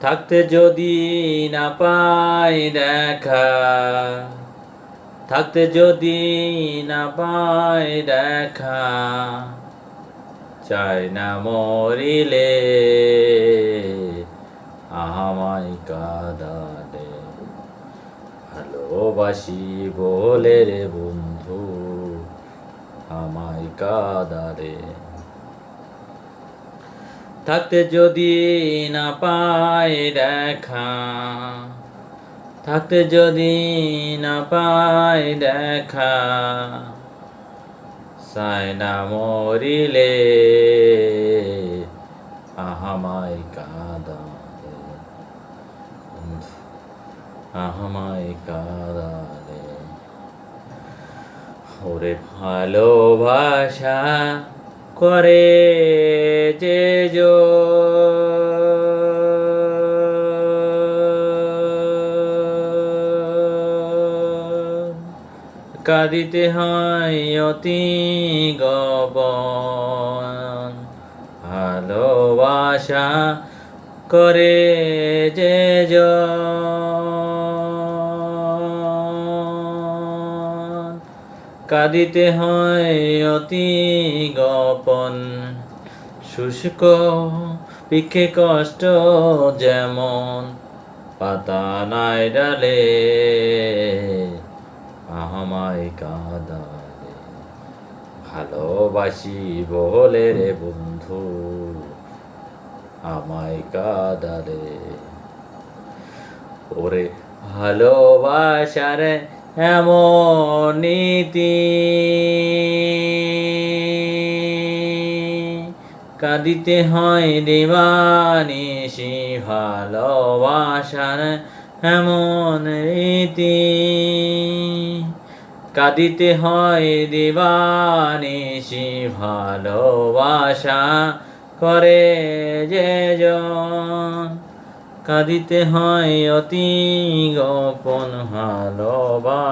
থাকতে যদি না পাই দেখা। থাকতে যদি না পাই দেখা। চাই না মরিলে আমায় কাদা কাদালে। ভালোবাসি বলে রে বন্ধু, আমায় কাদারে থাকতে যদি না পাই দেখা থাকতে যদি না পাই দেখা সাই না মরিলে আহামাই বন্ধু, আহামাই কাদালে ওরে ভালোবাসা করে যে। কাঁদিতে হয় অতি গবন ভালোবাসা করে যে জন। কাঁদিতে হয় অতি গোপন। শুষ্ক পিখে কষ্ট যেমন পাতা নাই ডালে আমায় কাদালে। ভালোবাসি বলে রে বন্ধু, আমায় কাদালে। ওরে ভালোবাসার এমন নীতি কাঁদিতে হয় দেবানিসি ভালোবাসার এমন রীতি। কাঁদিতে হয় দেবানিসি ভালোবাসা করে যে জন। কাঁদিতে হয় অতি গোপন ভালোবাসা